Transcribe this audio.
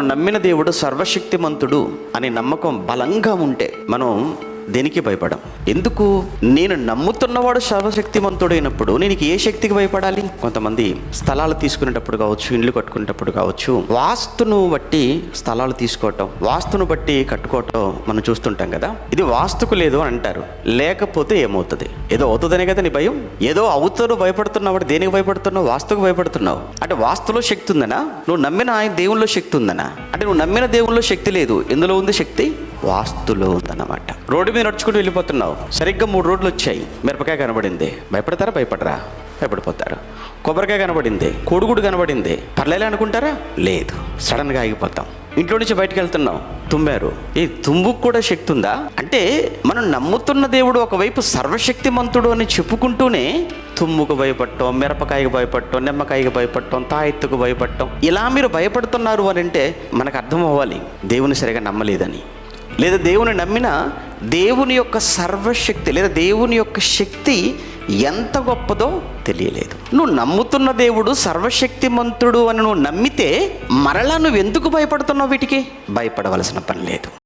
మనం నమ్మిన దేవుడు సర్వశక్తిమంతుడు అనే నమ్మకం బలంగా ఉంటే మనం దేనికి భయపడం? ఎందుకు? నేను నమ్ముతున్నవాడు సర్వశక్తిమంతుడైనప్పుడు నేను ఏ శక్తికి భయపడాలి? కొంతమంది స్థలాలు తీసుకునేటప్పుడు కావచ్చు ఇండ్లు కట్టుకునేటప్పుడు కావచ్చు వాస్తును బట్టి స్థలాలు తీసుకోవటం వాస్తును బట్టి కట్టుకోవటం మనం చూస్తుంటాం కదా? ఇది వాస్తుకు లేదు అని అంటారు. లేకపోతే ఏమవుతుంది? ఏదో అవుతుందనే కదా నీ భయం? ఏదో అవుతాను భయపడుతున్నావు దేనికి భయపడుతున్నావు? వాస్తుకు భయపడుతున్నావు. అంటే వాస్తులో శక్తి ఉందనా? నువ్వు నమ్మిన ఆయన దేవుల్లో శక్తి ఉందనా? అంటే నువ్వు నమ్మిన దేవుల్లో శక్తి లేదు. ఎందులో ఉంది శక్తి? వాస్తులో ఉందన్నమాట రోడ్డు మీద నడుచుకుంటూ వెళ్ళిపోతున్నావు. సరిగ్గా మూడు రోడ్లు వచ్చాయి. మిరపకాయ కనబడింది. భయపడతారా? భయపడరా? భయపడిపోతారు. కొబ్బరికాయ కనబడింది. కోడిగుడు కనబడింది. పర్లేదు అనుకుంటారా? లేదు. సడన్గా ఆగిపోతాం. ఇంట్లో నుంచి బయటకు వెళ్తున్నాం. తుమ్మారు. ఈ తుమ్ముకు కూడా శక్తి ఉందా? అంటే మనం నమ్ముతున్న దేవుడు ఒకవైపు సర్వశక్తిమంతుడు అని చెప్పుకుంటూనే తుమ్ముకు భయపడటం మిరపకాయకు భయపడటం నిమ్మకాయకు భయపడటం తాయెత్తుకు భయపడటం ఇలా మీరు భయపడుతున్నారు అని అంటే మనకు అర్థం అవ్వాలి. దేవుని సరిగా నమ్మలేదని. లేదా దేవుని నమ్మిన దేవుని యొక్క సర్వశక్తి లేదా దేవుని యొక్క శక్తి ఎంత గొప్పదో తెలియలేదు. నువ్వు నమ్ముతున్న దేవుడు సర్వశక్తిమంతుడు అని నువ్వు నమ్మితే మరలా నువ్వు ఎందుకు భయపడుతున్నావు వీటికి? భయపడవలసిన పని లేదు.